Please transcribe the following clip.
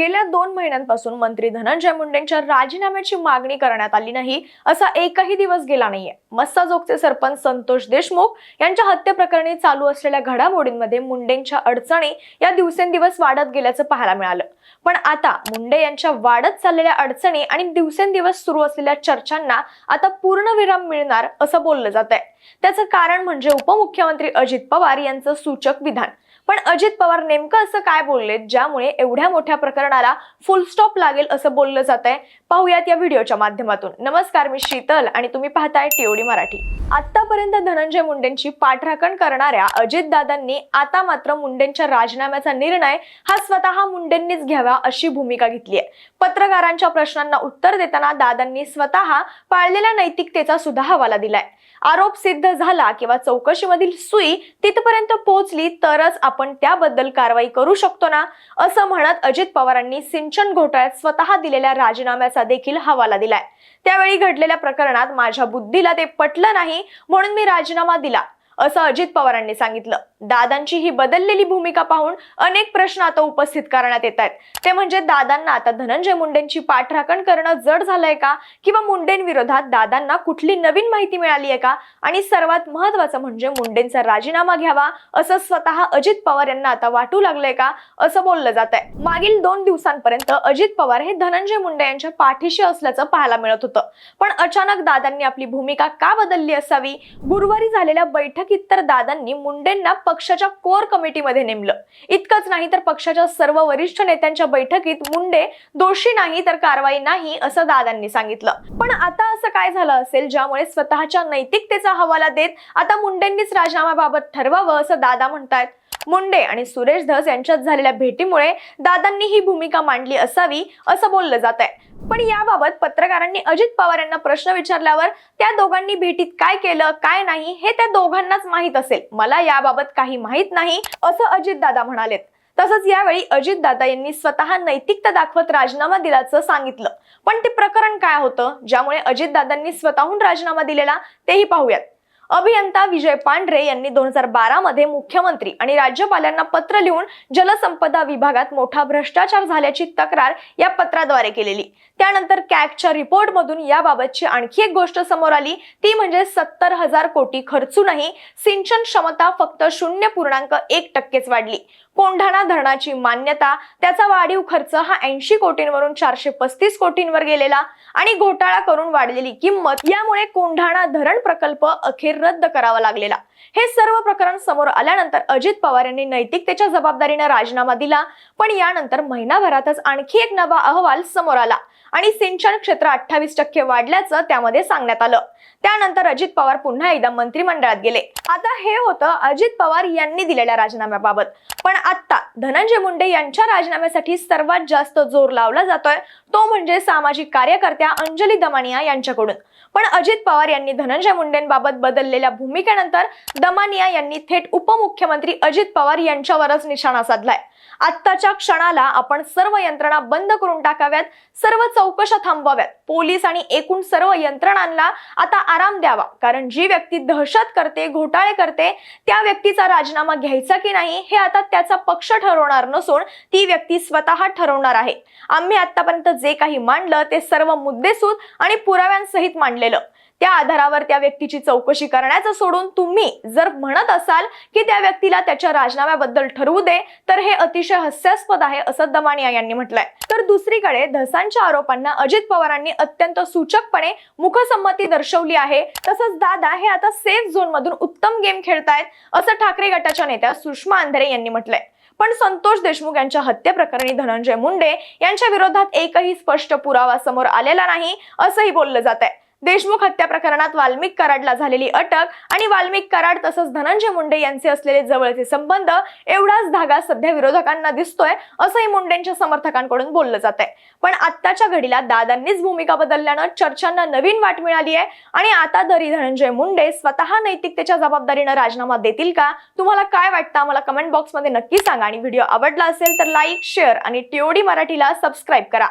गेल्या दोन महिन्यांपासून मंत्री धनंजय मुंडेंच्या राजीनाम्याची मागणी करण्यात आली नाही असा एकही दिवस गेला नाहीये. मस्ताजोगचे सरपंच संतोष देशमुख यांच्या हत्येप्रकरणी चालू असलेल्या घडामोडींमध्ये मुंडेंच्या अडचणी या दिवसेंदिवस वाढत गेल्याचं पाहायला मिळालं. पण आता मुंडे यांच्या वाढत चाललेल्या अडचणी आणि दिवसेंदिवस सुरू असलेल्या चर्चांना आता पूर्णविराम मिळणार असं बोललं जात आहे त्याचं कारण म्हणजे उपमुख्यमंत्री अजित पवार यांचं सूचक विधान. पण अजित पवार नेमकं असं काय बोलले ज्यामुळे एवढ्या मोठ्या प्रकरणाला फुल स्टॉप लागेल असं बोललं जात आहे पाहूयात या व्हिडिओच्या माध्यमातून. नमस्कार मी शीतल आणि तुम्ही पाहताय टीओडी मराठी. आतापर्यंत धनंजय मुंडेंची पाठराखण करणाऱ्या अजितदादांनी आता मात्र मुंडेंच्या राजीनाम्याचा निर्णय हा स्वतः मुंडेंनीच घ्यावा अशी भूमिका घेतली आहे. पत्रकारांच्या प्रश्नांना उत्तर देताना दादांनी स्वतः पाळलेल्या नैतिकतेचा सुद्धा हवाला दिलाय. आरोप सिद्ध झाला किंवा चौकशीमधील सुई तिथपर्यंत पोहोचली तरच आपण त्याबद्दल कारवाई करू शकतो ना? असं म्हणत अजित पवारांनी सिंचन घोटाळ्यात स्वतः दिलेल्या राजीनाम्याचा देखील हवाला दिलाय. त्यावेळी घडलेल्या प्रकरणात माझ्या बुद्धीला ते पटलं नाही म्हणून मी राजीनामा दिला असं अजित पवारांनी सांगितलं. दादांची ही बदललेली भूमिका पाहून अनेक प्रश्न आता उपस्थित करण्यात येत आहेत. ते म्हणजे दादांना आता धनंजय मुंडेंची पाठराखण करणं जड झालंय का? किंवा मुंडेंविरोधात दादांना कुठली नवीन माहिती मिळाली आहे का? आणि सर्वात महत्वाचं म्हणजे मुंडेंचा राजीनामा घ्यावा असं स्वतः अजित पवार यांना आता वाटू लागलंय का? असं बोललं जात आहे मागील दोन दिवसांपर्यंत अजित पवार हे धनंजय मुंडे यांच्या पाठीशी असल्याचं पाहायला मिळत होतं. पण अचानक दादांनी आपली भूमिका का बदलली असावी? गुरुवारी झालेल्या बैठकीत तर दादांनी मुंडेंना पक्षाच्या कोर कमिटीमध्ये नेमलं. इतकंच नाही तर पक्षाच्या सर्व वरिष्ठ नेत्यांच्या बैठकीत मुंडे दोषी नाही तर कारवाई नाही असं दादांनी सांगितलं. पण आता असं काय झालं असेल ज्यामुळे स्वतःच्या नैतिकतेचा हवाला देत आता मुंडेंनीच राजीनाम्याबाबत ठरवावं असं दादा म्हणतायत. मुंडे आणि सुरेश धस यांच्यात झालेल्या भेटीमुळे दादांनी ही भूमिका मांडली असावी असं बोललं जात आहे पण याबाबत पत्रकारांनी अजित पवार यांना प्रश्न विचारल्यावर त्या दोघांनी भेटीत काय केलं काय नाही हे त्या दोघांनाच माहीत असेल. मला याबाबत काही माहीत नाही असं अजित दादा म्हणालेत. तसंच यावेळी अजित दादा यांनी स्वतः नैतिकता दाखवत राजीनामा दिल्याचं सांगितलं. पण ते प्रकरण काय होतं? ज्यामुळे अजितदादांनी स्वतःहून राजीनामा दिलेला तेही पाहूयात. अभियंता विजय पांढरे यांनी दोन हजार बारा मध्ये मुख्यमंत्री आणि राज्यपालांना पत्र लिहून जलसंपदा विभागात मोठा भ्रष्टाचार झाल्याची तक्रार या पत्राद्वारे केलेली. त्यानंतर कॅगच्या रिपोर्टमधून याबाबतची आणखी एक गोष्ट समोर आली. ती म्हणजे सत्तर हजार कोटी खर्चूनही सिंचन क्षमता फक्त शून्य पूर्णांक एक टक्केच वाढली. कोंढाणा धरणाची मान्यता त्याचा वाढीव खर्च हा ऐंशी कोटींवरून चारशे पस्तीस कोटींवर गेलेला आणि घोटाळा करून वाढलेली किंमत. यामुळे कोंढाणा धरण प्रकल्प अखेर रद्द करावा लागलेला. हे सर्व प्रकरण समोर आल्यानंतर अजित पवार यांनी नैतिकतेच्या जबाबदारीने राजीनामा दिला. पण यानंतर महिनाभरातच आणखी एक नवा अहवाल समोर आला. आणि सिंचन क्षेत्र अठ्ठावीस टक्के वाढल्याचं त्यामध्ये सांगण्यात आलं. त्यानंतर अजित पवार पुन्हा एकदा मंत्रिमंडळात गेले. आता हे होतं अजित पवार यांनी दिलेल्या राजीनाम्याबाबत. पण आता धनंजय मुंडे यांच्या राजीनाम्यासाठी सर्वात जास्त जोर लावला जातोय. तो म्हणजे सामाजिक कार्यकर्त्या अंजली दमानिया यांच्याकडून. पण अजित पवार यांनी धनंजय मुंडेंबाबत बदललेल्या भूमिकेनंतर दमानिया यांनी थेट उपमुख्यमंत्री अजित पवार यांच्यावरच निशाणा साधलाय. आत्ताच्या क्षणाला आपण सर्व यंत्रणा बंद करून टाकाव्यात सर्व चौकशा थांबवाव्यात. पोलीस आणि एकूण सर्व यंत्रणांना आता आराम द्यावा कारण जी व्यक्ती दहशत करते घोटाळे करते त्या व्यक्तीचा राजीनामा घ्यायचा की नाही हे आता त्याचा पक्ष ठरवणार नसून ती व्यक्ती स्वतः ठरवणार आहे. आम्ही आतापर्यंत जे काही मांडलं ते सर्व मुद्देसूद आणि पुराव्यांसहित मांडलेलं. त्या आधारावर त्या व्यक्तीची चौकशी करण्याचं सोडून तुम्ही जर म्हणत असाल की त्या व्यक्तीला त्याच्या राजीनाम्याबद्दल ठरवू दे तर हे अतिशय हास्यास्पद आहे असं दमानिया यांनी म्हटलंय. तर दुसरीकडे धसांच्या आरोपांना अजित पवारांनी अत्यंत सूचकपणे मुखसंमती दर्शवली आहे. तसंच दादा हे आता सेफ झोन मधून उत्तम गेम खेळतायत असं ठाकरे गटाच्या नेत्या सुषमा आंधरे यांनी म्हटलंय. पण संतोष देशमुख यांच्या हत्येप्रकरणी धनंजय मुंडे यांच्या विरोधात एकही स्पष्ट पुरावा समोर आलेला नाही असंही बोललं जात आहे देशमुख हत्या प्रकरणात वाल्मिक कराडला झालेली अटक आणि वाल्मिक कराड तसंच धनंजय मुंडे यांचे असलेले जवळचे संबंध एवढाच धागा सध्या विरोधकांना दिसतोय असंही मुंडेंच्या समर्थकांकडून बोललं जात आहे पण आत्ताच्या घडीला दादांनीच भूमिका बदलल्यानं चर्चांना नवीन वाट मिळाली आहे आणि आता तरी धनंजय मुंडे स्वतः नैतिकतेच्या जबाबदारीनं राजीनामा देतील का? तुम्हाला काय वाटतं? आम्हाला कमेंट बॉक्समध्ये नक्की सांगा आणि व्हिडिओ आवडला असेल तर लाईक शेअर आणि टीओडी मराठीला सबस्क्राईब करा.